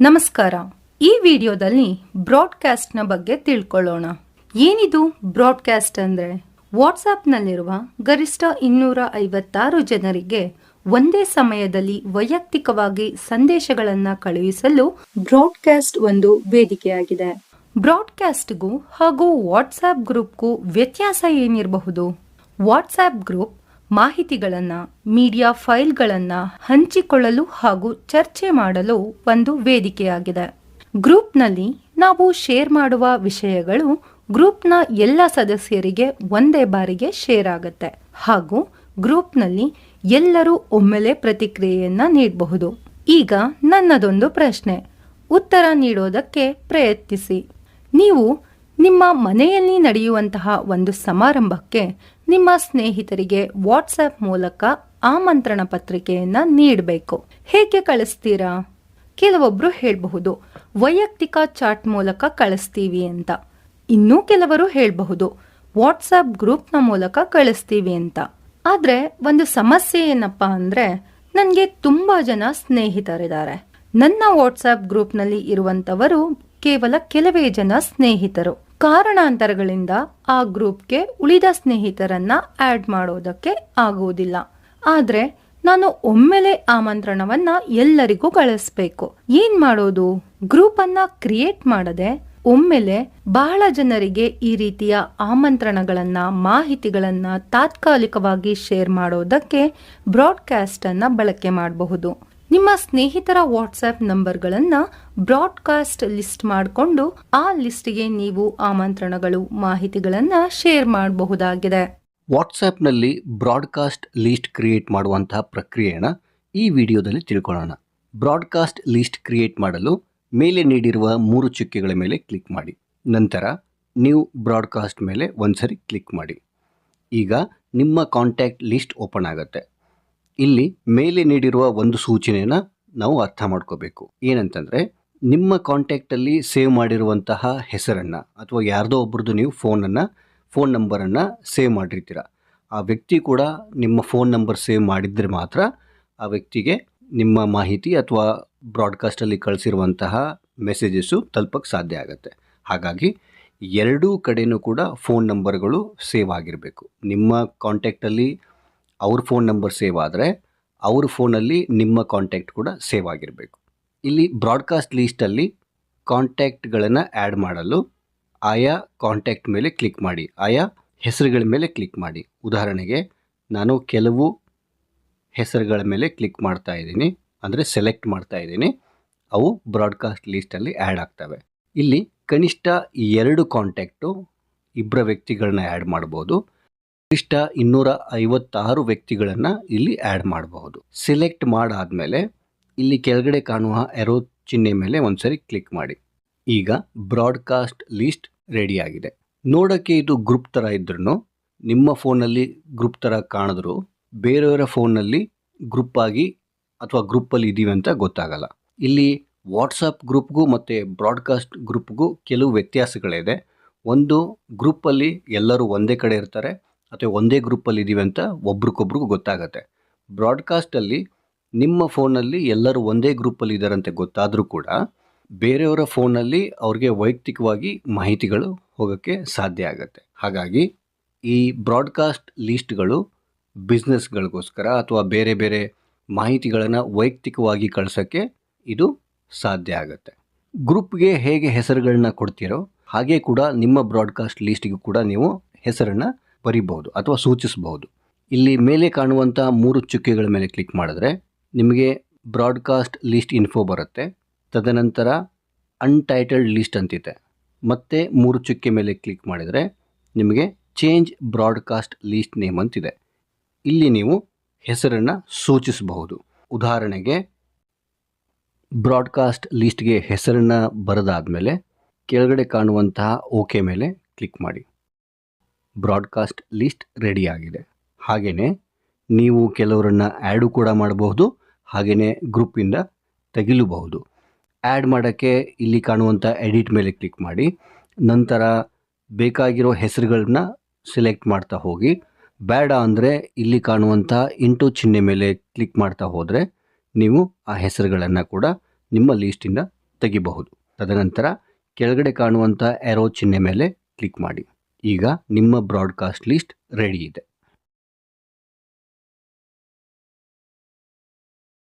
ನಮಸ್ಕಾರ. ಈ ವಿಡಿಯೋದಲ್ಲಿ ಬ್ರಾಡ್ಕಾಸ್ಟ್ನ ಬಗ್ಗೆ ತಿಳ್ಕೊಳ್ಳೋಣ. ಏನಿದು ಬ್ರಾಡ್ಕಾಸ್ಟ್ ಅಂದ್ರೆ? ವಾಟ್ಸಾಪ್ನಲ್ಲಿರುವ ಗರಿಷ್ಠ ಇನ್ನೂರ ಐವತ್ತಾರು ಜನರಿಗೆ ಒಂದೇ ಸಮಯದಲ್ಲಿ ವೈಯಕ್ತಿಕವಾಗಿ ಸಂದೇಶಗಳನ್ನು ಕಳುಹಿಸಲು ಬ್ರಾಡ್ಕಾಸ್ಟ್ ಒಂದು ವೇದಿಕೆಯಾಗಿದೆ. ಬ್ರಾಡ್ಕಾಸ್ಟ್ಗೂ ಹಾಗೂ ವಾಟ್ಸಾಪ್ ಗ್ರೂಪ್ಗೂ ವ್ಯತ್ಯಾಸ ಏನಿರಬಹುದು? ವಾಟ್ಸಾಪ್ ಗ್ರೂಪ್ ಮಾಹಿತಿಗಳನ್ನ, ಮೀಡಿಯಾ ಫೈಲ್ಗಳನ್ನು ಹಂಚಿಕೊಳ್ಳಲು ಹಾಗೂ ಚರ್ಚೆ ಮಾಡಲು ಒಂದು ವೇದಿಕೆಯಾಗಿದೆ. ಗ್ರೂಪ್ನಲ್ಲಿ ನಾವು ಶೇರ್ ಮಾಡುವ ವಿಷಯಗಳು ಗ್ರೂಪ್ನ ಎಲ್ಲ ಸದಸ್ಯರಿಗೆ ಒಂದೇ ಬಾರಿಗೆ ಶೇರ್ ಆಗುತ್ತೆ. ಹಾಗೂ ಗ್ರೂಪ್ನಲ್ಲಿ ಎಲ್ಲರೂ ಒಮ್ಮೆಲೆ ಪ್ರತಿಕ್ರಿಯೆಯನ್ನ ನೀಡಬಹುದು. ಈಗ ನನ್ನದೊಂದು ಪ್ರಶ್ನೆ. ಉತ್ತರ ನೀಡೋದಕ್ಕೆ ಪ್ರಯತ್ನಿಸಿ. ನೀವು ನಿಮ್ಮ ಮನೆಯಲ್ಲಿ ನಡೆಯುವಂತಹ ಒಂದು ಸಮಾರಂಭಕ್ಕೆ ನಿಮ್ಮ ಸ್ನೇಹಿತರಿಗೆ ವಾಟ್ಸ್ಆಪ್ ಮೂಲಕ ಆಮಂತ್ರಣ ಪತ್ರಿಕೆಯನ್ನು ನೀಡಬೇಕು. ಹೇಗೆ ಕಳಿಸ್ತೀರಾ? ಕೆಲವೊಬ್ರು ಹೇಳಬಹುದು, ವೈಯಕ್ತಿಕ ಚಾಟ್ ಮೂಲಕ ಕಳಿಸ್ತೀವಿ ಅಂತ. ಇನ್ನೂ ಕೆಲವರು ಹೇಳಬಹುದು ವಾಟ್ಸಪ್ ಗ್ರೂಪ್ನ ಮೂಲಕ ಕಳಿಸ್ತೀವಿ ಅಂತ. ಆದರೆ ಒಂದು ಸಮಸ್ಯೆ ಏನಪ್ಪಾ ಅಂದ್ರೆ, ನನಗೆ ತುಂಬಾ ಜನ ಸ್ನೇಹಿತರಿದ್ದಾರೆ. ನನ್ನ ವಾಟ್ಸ್ಆಪ್ ಗ್ರೂಪ್ನಲ್ಲಿ ಇರುವಂತವರು ಕೇವಲ ಕೆಲವೇ ಜನ ಸ್ನೇಹಿತರು. ಕಾರಣಾಂತರಗಳಿಂದ ಆ ಗ್ರೂಪ್ಗೆ ಉಳಿದ ಸ್ನೇಹಿತರನ್ನ ಆಡ್ ಮಾಡೋದಕ್ಕೆ ಆಗುವುದಿಲ್ಲ. ಆದ್ರೆ ನಾನು ಒಮ್ಮೆಲೆ ಆಮಂತ್ರಣವನ್ನ ಎಲ್ಲರಿಗೂ ಕಳಿಸ್ಬೇಕು. ಏನ್ ಮಾಡೋದು? ಗ್ರೂಪ್ ಅನ್ನ ಕ್ರಿಯೇಟ್ ಮಾಡದೆ ಒಮ್ಮೆಲೆ ಬಹಳ ಜನರಿಗೆ ಈ ರೀತಿಯ ಆಮಂತ್ರಣಗಳನ್ನ, ಮಾಹಿತಿಗಳನ್ನ ತಾತ್ಕಾಲಿಕವಾಗಿ ಶೇರ್ ಮಾಡೋದಕ್ಕೆ ಬ್ರಾಡ್ಕಾಸ್ಟ್ ಅನ್ನ ಬಳಕೆ ಮಾಡಬಹುದು. ನಿಮ್ಮ ಸ್ನೇಹಿತರ ವಾಟ್ಸ್ಆಪ್ ನಂಬರ್ಗಳನ್ನು ಬ್ರಾಡ್ಕಾಸ್ಟ್ ಲಿಸ್ಟ್ ಮಾಡಿಕೊಂಡು ಆ ಲಿಸ್ಟ್ಗೆ ನೀವು ಆಮಂತ್ರಣಗಳು, ಮಾಹಿತಿಗಳನ್ನು ಶೇರ್ ಮಾಡಬಹುದಾಗಿದೆ. ವಾಟ್ಸ್ಆ್ಯಪ್ನಲ್ಲಿ ಬ್ರಾಡ್ಕಾಸ್ಟ್ ಲೀಸ್ಟ್ ಕ್ರಿಯೇಟ್ ಮಾಡುವಂತಹ ಪ್ರಕ್ರಿಯೆನ ಈ ವಿಡಿಯೋದಲ್ಲಿ ತಿಳ್ಕೊಳ್ಳೋಣ. ಬ್ರಾಡ್ಕಾಸ್ಟ್ ಲೀಸ್ಟ್ ಕ್ರಿಯೇಟ್ ಮಾಡಲು ಮೇಲೆ ನೀಡಿರುವ ಮೂರು ಚುಕ್ಕೆಗಳ ಮೇಲೆ ಕ್ಲಿಕ್ ಮಾಡಿ. ನಂತರ ನ್ಯೂ ಬ್ರಾಡ್ಕಾಸ್ಟ್ ಮೇಲೆ ಒಂದ್ಸರಿ ಕ್ಲಿಕ್ ಮಾಡಿ. ಈಗ ನಿಮ್ಮ ಕಾಂಟ್ಯಾಕ್ಟ್ ಲಿಸ್ಟ್ ಓಪನ್ ಆಗುತ್ತೆ. ಇಲ್ಲಿ ಮೇಲೆ ನೀಡಿರುವ ಒಂದು ಸೂಚನೆಯನ್ನು ನಾವು ಅರ್ಥ ಮಾಡ್ಕೋಬೇಕು. ಏನಂತಂದರೆ, ನಿಮ್ಮ ಕಾಂಟ್ಯಾಕ್ಟಲ್ಲಿ ಸೇವ್ ಮಾಡಿರುವಂತಹ ಹೆಸರನ್ನು ಅಥವಾ ಯಾರ್ದೋ ಒಬ್ರದ್ದು ನೀವು ಫೋನನ್ನು ಫೋನ್ ನಂಬರನ್ನು ಸೇವ್ ಮಾಡಿರ್ತೀರ. ಆ ವ್ಯಕ್ತಿ ಕೂಡ ನಿಮ್ಮ ಫೋನ್ ನಂಬರ್ ಸೇವ್ ಮಾಡಿದರೆ ಮಾತ್ರ ಆ ವ್ಯಕ್ತಿಗೆ ನಿಮ್ಮ ಮಾಹಿತಿ ಅಥವಾ ಬ್ರಾಡ್ಕಾಸ್ಟಲ್ಲಿ ಕಳಿಸಿರುವಂತಹ ಮೆಸೇಜಸ್ಸು ತಲುಪಕ್ಕೆ ಸಾಧ್ಯ ಆಗುತ್ತೆ. ಹಾಗಾಗಿ ಎರಡೂ ಕಡೆಯೂ ಕೂಡ ಫೋನ್ ನಂಬರ್ಗಳು ಸೇವ್ ಆಗಿರಬೇಕು. ನಿಮ್ಮ ಕಾಂಟ್ಯಾಕ್ಟಲ್ಲಿ ಅವ್ರ ಫೋನ್ ನಂಬರ್ ಸೇವ್ ಆದರೆ ಅವ್ರ ಫೋನಲ್ಲಿ ನಿಮ್ಮ ಕಾಂಟ್ಯಾಕ್ಟ್ ಕೂಡ ಸೇವ್ ಆಗಿರಬೇಕು. ಇಲ್ಲಿ ಬ್ರಾಡ್ಕಾಸ್ಟ್ ಲೀಸ್ಟಲ್ಲಿ ಕಾಂಟ್ಯಾಕ್ಟ್ಗಳನ್ನು ಆ್ಯಡ್ ಮಾಡಲು ಆಯಾ ಕಾಂಟ್ಯಾಕ್ಟ್ ಮೇಲೆ ಕ್ಲಿಕ್ ಮಾಡಿ, ಆಯಾ ಹೆಸರುಗಳ ಮೇಲೆ ಕ್ಲಿಕ್ ಮಾಡಿ. ಉದಾಹರಣೆಗೆ ನಾನು ಕೆಲವು ಹೆಸರುಗಳ ಮೇಲೆ ಕ್ಲಿಕ್ ಮಾಡ್ತಾ ಇದ್ದೀನಿ, ಅಂದರೆ ಸೆಲೆಕ್ಟ್ ಮಾಡ್ತಾ ಇದ್ದೀನಿ, ಅವು ಬ್ರಾಡ್ಕಾಸ್ಟ್ ಲೀಸ್ಟಲ್ಲಿ ಆ್ಯಡ್ ಆಗ್ತವೆ. ಇಲ್ಲಿ ಕನಿಷ್ಠ ಎರಡು ಕಾಂಟ್ಯಾಕ್ಟು ಇಬ್ಬರ ವ್ಯಕ್ತಿಗಳನ್ನ ಆ್ಯಡ್ ಮಾಡ್ಬೋದು. ಕನಿಷ್ಠ ಇನ್ನೂರ ಐವತ್ತಾರು ವ್ಯಕ್ತಿಗಳನ್ನು ಇಲ್ಲಿ ಆ್ಯಡ್ ಮಾಡಬಹುದು. ಸೆಲೆಕ್ಟ್ ಮಾಡಾದಮೇಲೆ ಇಲ್ಲಿ ಕೆಳಗಡೆ ಕಾಣುವ ಎರೋ ಚಿಹ್ನೆ ಮೇಲೆ ಒಂದ್ಸರಿ ಕ್ಲಿಕ್ ಮಾಡಿ. ಈಗ ಬ್ರಾಡ್ಕಾಸ್ಟ್ ಲೀಸ್ಟ್ ರೆಡಿಯಾಗಿದೆ ನೋಡೋಕ್ಕೆ ಇದು ಗ್ರೂಪ್ ಥರ ಇದ್ರೂ ನಿಮ್ಮ ಫೋನಲ್ಲಿ ಗ್ರೂಪ್ ಥರ ಕಾಣಿದ್ರು, ಬೇರೆಯವರ ಫೋನಲ್ಲಿ ಗ್ರೂಪ್ ಆಗಿ ಅಥವಾ ಗ್ರೂಪಲ್ಲಿ ಇದ್ದೀವಿ ಅಂತ ಗೊತ್ತಾಗಲ್ಲ. ಇಲ್ಲಿ ವಾಟ್ಸಪ್ ಗ್ರೂಪ್ಗೂ ಮತ್ತು ಬ್ರಾಡ್ಕಾಸ್ಟ್ ಗ್ರೂಪ್ಗೂ ಕೆಲವು ವ್ಯತ್ಯಾಸಗಳಿದೆ. ಒಂದು ಗ್ರೂಪಲ್ಲಿ ಎಲ್ಲರೂ ಒಂದೇ ಕಡೆ ಇರ್ತಾರೆ ಅಥವಾ ಒಂದೇ ಗ್ರೂಪಲ್ಲಿ ಇದ್ದೀವಿ ಅಂತ ಒಬ್ರಿಗೊಬ್ರಿಗೂ ಗೊತ್ತಾಗತ್ತೆ. ಬ್ರಾಡ್ಕಾಸ್ಟಲ್ಲಿ ನಿಮ್ಮ ಫೋನಲ್ಲಿ ಎಲ್ಲರೂ ಒಂದೇ ಗ್ರೂಪಲ್ಲಿ ಇದ್ದಾರಂತೆ ಗೊತ್ತಾದರೂ ಕೂಡ ಬೇರೆಯವರ ಫೋನಲ್ಲಿ ಅವ್ರಿಗೆ ವೈಯಕ್ತಿಕವಾಗಿ ಮಾಹಿತಿಗಳು ಹೋಗೋಕ್ಕೆ ಸಾಧ್ಯ ಆಗುತ್ತೆ. ಹಾಗಾಗಿ ಈ ಬ್ರಾಡ್ಕಾಸ್ಟ್ ಲೀಸ್ಟ್ಗಳು ಬಿಸ್ನೆಸ್ಗಳಿಗೋಸ್ಕರ ಅಥವಾ ಬೇರೆ ಬೇರೆ ಮಾಹಿತಿಗಳನ್ನು ವೈಯಕ್ತಿಕವಾಗಿ ಕಳ್ಸೋಕ್ಕೆ ಇದು ಸಾಧ್ಯ ಆಗುತ್ತೆ. ಗ್ರೂಪ್ಗೆ ಹೇಗೆ ಹೆಸರುಗಳನ್ನ ಕೊಡ್ತೀರೋ ಹಾಗೆ ಕೂಡ ನಿಮ್ಮ ಬ್ರಾಡ್ಕಾಸ್ಟ್ ಲೀಸ್ಟಿಗೂ ಕೂಡ ನೀವು ಹೆಸರನ್ನು ಬರಿಬಹುದು ಅಥವಾ ಸೂಚಿಸಬಹುದು. ಇಲ್ಲಿ ಮೇಲೆ ಕಾಣುವಂಥ ಮೂರು ಚುಕ್ಕೆಗಳ ಮೇಲೆ ಕ್ಲಿಕ್ ಮಾಡಿದ್ರೆ ನಿಮಗೆ ಬ್ರಾಡ್ಕಾಸ್ಟ್ ಲಿಸ್ಟ್ ಇನ್ಫೋ ಬರುತ್ತೆ. ತದನಂತರ ಅನ್ಟೈಟಲ್ಡ್ ಲಿಸ್ಟ್ ಅಂತಿದೆ. ಮತ್ತೆ ಮೂರು ಚುಕ್ಕೆ ಮೇಲೆ ಕ್ಲಿಕ್ ಮಾಡಿದರೆ ನಿಮಗೆ ಚೇಂಜ್ ಬ್ರಾಡ್ಕಾಸ್ಟ್ ಲೀಸ್ಟ್ ನೇಮ್ ಅಂತಿದೆ. ಇಲ್ಲಿ ನೀವು ಹೆಸರನ್ನು ಸೂಚಿಸಬಹುದು. ಉದಾಹರಣೆಗೆ ಬ್ರಾಡ್ಕಾಸ್ಟ್ ಲೀಸ್ಟ್ಗೆ ಹೆಸರನ್ನು ಬರೆದಾದ್ಮೇಲೆ ಕೆಳಗಡೆ ಕಾಣುವಂತಹ ಓಕೆ ಮೇಲೆ ಕ್ಲಿಕ್ ಮಾಡಿ. ಬ್ರಾಡ್ಕಾಸ್ಟ್ ಲಿಸ್ಟ್ ರೆಡಿಯಾಗಿದೆ ಹಾಗೆಯೇ ನೀವು ಕೆಲವರನ್ನು ಆ್ಯಡು ಕೂಡ ಮಾಡಬಹುದು ಹಾಗೆಯೇ ಗ್ರೂಪಿಂದ ತೆಗಿಲುಬಹುದು. ಆ್ಯಡ್ ಮಾಡೋಕ್ಕೆ ಇಲ್ಲಿ ಕಾಣುವಂಥ ಎಡಿಟ್ ಮೇಲೆ ಕ್ಲಿಕ್ ಮಾಡಿ, ನಂತರ ಬೇಕಾಗಿರೋ ಹೆಸರುಗಳನ್ನ ಸೆಲೆಕ್ಟ್ ಮಾಡ್ತಾ ಹೋಗಿ ಬೇಡ ಅಂದರೆ ಇಲ್ಲಿ ಕಾಣುವಂಥ ಇಂಟು ಚಿಹ್ನೆ ಮೇಲೆ ಕ್ಲಿಕ್ ಮಾಡ್ತಾ ಹೋದರೆ ನೀವು ಆ ಹೆಸರುಗಳನ್ನು ಕೂಡ ನಿಮ್ಮ ಲೀಸ್ಟಿಂದ ತೆಗಿಬಹುದು. ತದನಂತರ ಕೆಳಗಡೆ ಕಾಣುವಂಥ ಎರೋ ಚಿಹ್ನೆ ಮೇಲೆ ಕ್ಲಿಕ್ ಮಾಡಿ. ಈಗ ನಿಮ್ಮ ಬ್ರಾಡ್ಕಾಸ್ಟ್ ಲಿಸ್ಟ್ ರೆಡಿ ಇದೆ.